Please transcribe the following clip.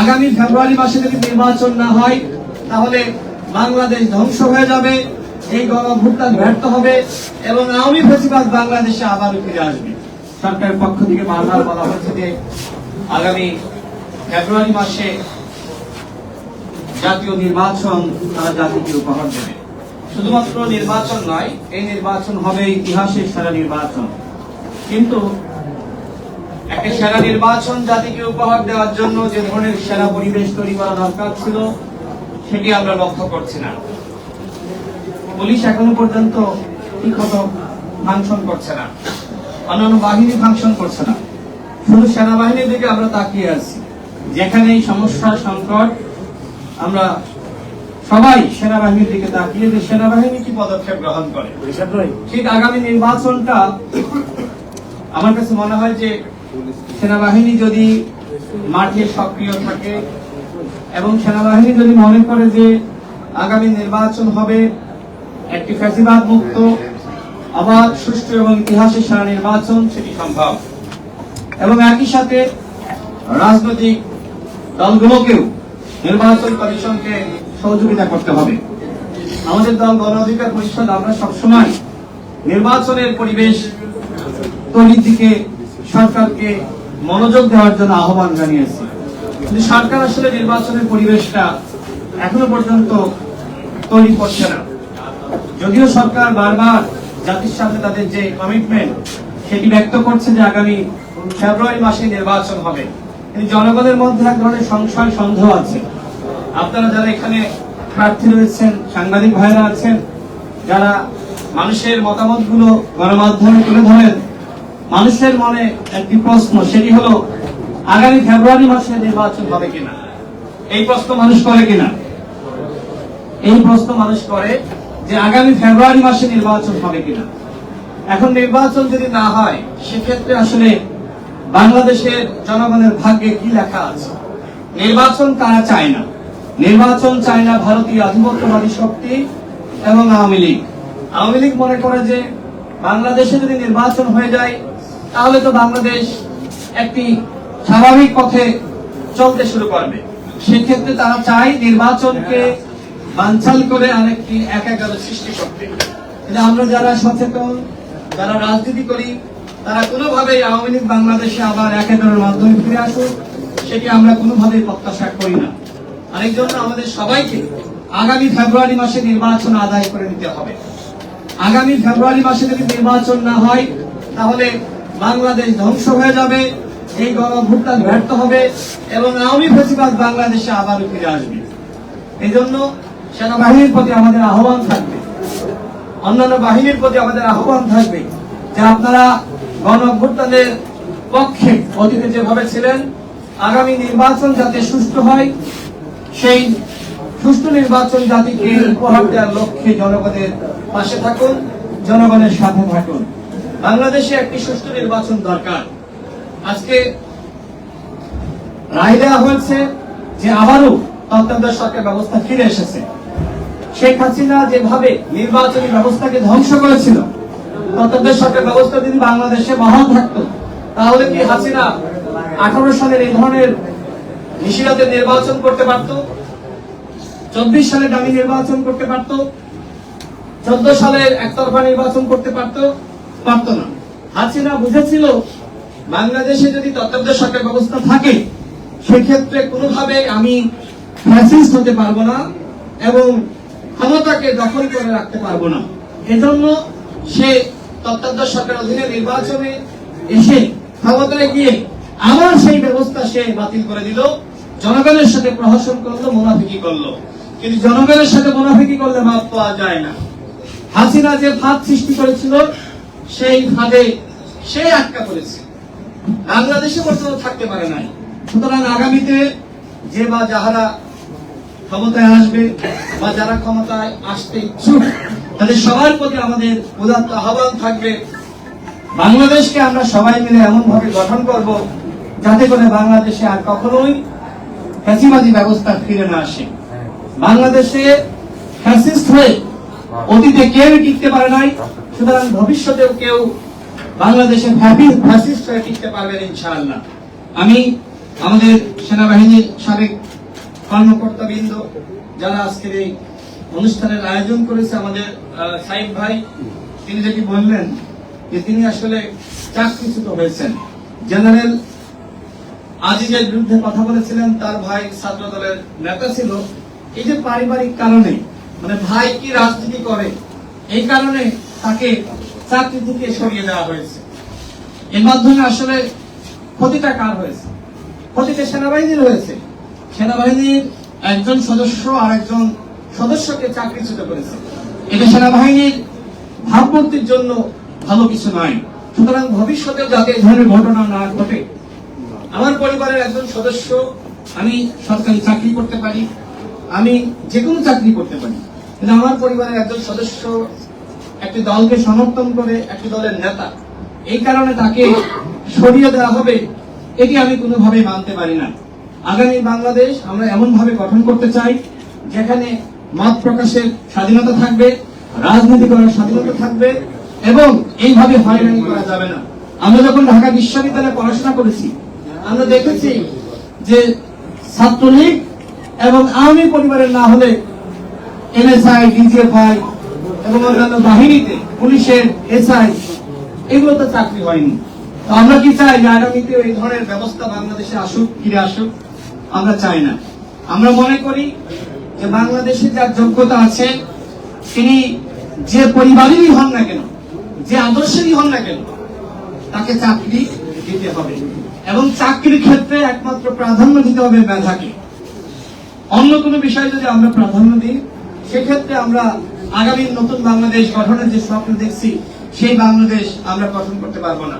আগামী ফেব্রুয়ারি মাসে যদি নির্বাচন না হয়, তাহলে বাংলাদেশ ধ্বংস হয়ে যাবে, এই গণভুট্টান ব্যর্থ হবে এবং আওয়ামী ফেসিবাদ বাংলাদেশে আবারও ফিরে আসবে। সরকারের পক্ষ থেকে বারবার বলা হচ্ছে যে আগামী ফেব্রুয়ারি মাসে জাতীয় নির্বাচন তারা জাতিকে উপহার দেবে। শুধুমাত্র নির্বাচন নয়, এই নির্বাচন হবে ইতিহাসের সেরা নির্বাচন। কিন্তু একটা সেরা নির্বাচন জাতিকে উপহার দেওয়ার জন্য যে ধরনের সেরা পরিবেশ তৈরি করা দরকার ছিল সেটি আমরা লক্ষ্য করছি না। পুলিশ এখনও পর্যন্ত ঠিকমতো ফাংশন করছে না। অন্যান্য বাহিনী ফাংশন করছে না। শুধু সেনাবাহিনীর দিকে আমরা তাকিয়ে আছি। যেখানে এই সমস্যা সংকট আমরা সবাই সেনাবাহিনীর দিকে তাকিয়ে যে সেনাবাহিনী কি পদক্ষেপ গ্রহণ করে। ঠিক আগামী নির্বাচনটা আমার কাছে মনে হয় যে সেনাবাহিনী যদি মাঠে সক্রিয় থাকে এবং সেনাবাহিনী যদি মনে করে যে আগামী নির্বাচন হবে, একটি ফ্যাসিবাদ মুক্ত আবার সুষ্ঠু এবং ইতিহাসের সারা নির্বাচন, সেটি সম্ভব। এবং একই সাথে রাজনৈতিক দলগুলোকেও নির্বাচন কমিশনকে সহযোগিতা করতে হবে। আমাদের দল গণ অধিকার পরিষদ, আমরা সবসময় নির্বাচনের পরিবেশ তৈরির দিকে সরকারকে মনোযোগ দেওয়ার জন্য আহ্বান জানিয়েছি। কিন্তু সরকার আসলে নির্বাচনের পরিবেশটা এখনও পর্যন্ত তৈরি করছে না। যদিও সরকার বারবার জাতির সামনে তাদের যে কমিটমেন্ট সেটি ব্যক্ত করছে যে আগামী ফেব্রুয়ারি মাসে নির্বাচন হবে। কিন্তু জনগণের মধ্যে এক ধরনের সংশয়, সন্দেহ আছে। আপনারা যারা এখানে প্রার্থী রয়েছেন, সাংবাদিক ভাইরা আছেন, যারা মানুষের মতামতগুলো গণমাধ্যমে তুলে ধরেন মানুষের মনে একটি প্রশ্ন, সেটি হলো, আগামী ফেব্রুয়ারি মাসে নির্বাচন হবে কিনা? এই প্রশ্ন মানুষ করে কিনা? এই প্রশ্ন মানুষ করে যে আগামী ফেব্রুয়ারি মাসে নির্বাচন হবে কিনা। এখন নির্বাচন যদি না হয়, সেক্ষেত্রে আসলে বাংলাদেশের জনগণের ভাগ্যে কি লেখা আছে? নির্বাচন তারা চায় না? নির্বাচন চায় না ভারতীয় আধিপত্যবাদী শক্তি এবং আওয়ামী লীগ। আওয়ামী লীগ মনে করে যে বাংলাদেশে যদি নির্বাচন হয়ে যায় তাহলে তো বাংলাদেশ একটি স্বাভাবিক পথে চলতে শুরু করবে। সেক্ষেত্রে তারা চায় নির্বাচনকে বানচাল করে আরেকটি একাগার সৃষ্টি করতে। কিন্তু আমরা যারা সচেতন, যারা রাজনীতি করি, তারা কোনোভাবেই আওয়ামী লীগ বাংলাদেশে আবার একাগারের মাধ্যমে ফিরে আসুক, সেটি আমরা কোনোভাবেই প্রত্যাশা করি না। আরেক জন্য আমাদের সবাইকে আগামী ফেব্রুয়ারি মাসে নির্বাচন আদায় করে নিতে হবে। আগামী ফেব্রুয়ারি মাসে যদি নির্বাচন না হয়, তাহলে বাংলাদেশ ধ্বংস হয়ে যাবে, এই গণভুট্টান ব্যর্থ হবে এবং আওয়ামী ফেসিবাদ বাংলাদেশে আবারও ফিরে আসবে। এই জন্য সেনাবাহিনীর প্রতি আমাদের আহ্বান থাকবে। অন্যান্য বাহিনীর প্রতি আমাদের আহ্বান থাকবে যে আপনারা গণ পক্ষে অতীতে যেভাবে ছিলেন, আগামী নির্বাচন যাতে সুষ্ঠু হয়, সেই সুষ্ঠু নির্বাচন জাতিকে উপহার দেওয়ার লক্ষ্যে জনগণের পাশে থাকুন, জনগণের সাথে থাকুন। বাংলাদেশে একটি সুষ্ঠু নির্বাচন দরকার। আজকে রায় দেওয়া হয়েছে যে আবারও তত্ত্বাবধায়ক সরকার ব্যবস্থা ফিরে এসেছে। শেখ হাসিনা যেভাবে নির্বাচনী ব্যবস্থাকে ধ্বংস করেছিল তত্ত্বাবধায়ক সরকার ব্যবস্থা যদি বাংলাদেশে বহাল থাকতো, তাহলে কি হাসিনা আঠারো সালের এই ধরনের নিশিরাতে নির্বাচন করতে পারত? চব্বিশ সালে দামি নির্বাচন করতে পারত? চোদ্দ সালের একতরফা নির্বাচন করতে পারত? পারত না। হাসিনা বুঝেছিল, বাংলাদেশে যদি তত্ত্বাবধায়ক সরকার ব্যবস্থা থাকে, সেক্ষেত্রে কোনোভাবে আমি ফ্যাসিস্ট হতে পারব না এবং ক্ষমতাকে দখল করে রাখতে পারব না। এজন্য সে তত্ত্বাবধায়ক সরকার অধীনে নির্বাচনে এসে ক্ষমতায় গিয়ে আবার সেই ব্যবস্থা সে বাতিল করে দিল। জনগণের সাথে প্রহসন করল, মোনাফিকি করল। কিন্তু জনগণের সাথে মোনাফিকি করলে মাপ পাওয়া যায় না। হাসিনা যে ফাঁদ সৃষ্টি করেছিল সেই ফাঁদে সে আটকা পড়েছে। বাংলাদেশে পর্যন্ত থাকতে পারে নাই। সুতরাং আগামীতে যে বা যাহারা ক্ষমতায় আসবে বা যারা ক্ষমতায় আসতে ইচ্ছুক, তাদের সবার প্রতি আমাদের উদাত্ত আহ্বান থাকবে। বাংলাদেশকে আমরা সবাই মিলে এমন ভাবে গঠন করব যাতে করে বাংলাদেশে আর কখনোই ফ্যাসিবাদী ব্যবস্থা ফিরে না আসে। বাংলাদেশে ফ্যাসিস্ট হয়ে অতীতে কেউ টিকতে পারে নাই। সুতরাং ভবিষ্যতেও কেউ বাংলাদেশে ফ্যাসিস্ট হয়ে টিকতে পারবেন ইনশাআল্লাহ। আমি আমাদের সেনাবাহিনীর সাবেক কর্মকর্তাবৃন্দ যারা আজকের এই অনুষ্ঠানের আয়োজন করেছে, আমাদের সাইদ ভাই, তিনি যেটি বললেন যে তিনি আসলে চাকরিচ্যুত হয়েছেন। জেনারেল আজিজের বিরুদ্ধে কথা বলেছিলেন, তার ভাই ছাত্র দলের নেতা ছিল। এই যে পারিবারিক কারণে মানে ভাই কি রাজনীতি করে, এই কারণে তাকে চাকরি থেকে সরিয়ে দেওয়া হয়েছে। এর মাধ্যমে আসলে ক্ষতিটা কার হয়েছে? ক্ষতিটা সেনাবাহিনীর হয়েছে। সেনাবাহিনীর একজন সদস্য আর একজন সদস্যকে চাকরিচ্যুত করেছে। এটা সেনাবাহিনীর ভাবমূর্তির জন্য ভালো কিছু নয়। সুতরাং ভবিষ্যতে যাতে এই ধরনের ঘটনা না ঘটে, আমার পরিবারের একজন সদস্য, আমি সরকারি চাকরি করতে পারি, আমি যে কোনো চাকরি করতে পারি। কিন্তু আমার পরিবারের একজন সদস্য একটি দলকে সমর্থন করে একটি দলের নেতা। এই কারণে তাকে সরিয়ে দেওয়া হবে, এটি আমি কোনোভাবেই মানতে পারি না। আগামী বাংলাদেশ আমরা এমন ভাবে গঠন করতে চাই, যেখানে মত প্রকাশের স্বাধীনতা থাকবে, রাজনীতি করার স্বাধীনতা থাকবে, এবং এইভাবে হয়রানি করা যাবে না। আমরা যখন ঢাকা বিশ্ববিদ্যালয়ে পড়াশোনা করেছি, আমরা দেখেছি যে ছাত্রলীগ এবং আওয়ামী পরিবারের না হলে এনএসআই ডিজিএফআই এবং অন্যান্য বাহিনীতে, পুলিশের, এসআই, এগুলো তো চাকরি হয়নি। তো আমরা কি চাই যে আগামীতে এই ধরনের ব্যবস্থা বাংলাদেশে আসুক, ফিরে আসুক? আমরা চাই না। আমরা মনে করি যে বাংলাদেশে যার যোগ্যতা আছে, তিনি যে পরিবারেরই হন না কেন, যে আদর্শেরই হন না কেন, তাকে চাকরি দিতে হবে। এবং চাকরির ক্ষেত্রে একমাত্র প্রাধান্য দিতে হবে মেধাকে। অন্য কোনো বিষয় যদি আমরা প্রাধান্য দিই সেক্ষেত্রে আমরা আগামী নতুন বাংলাদেশ গঠনের যে স্বপ্ন দেখছি, সেই বাংলাদেশ আমরা গঠন করতে পারব না।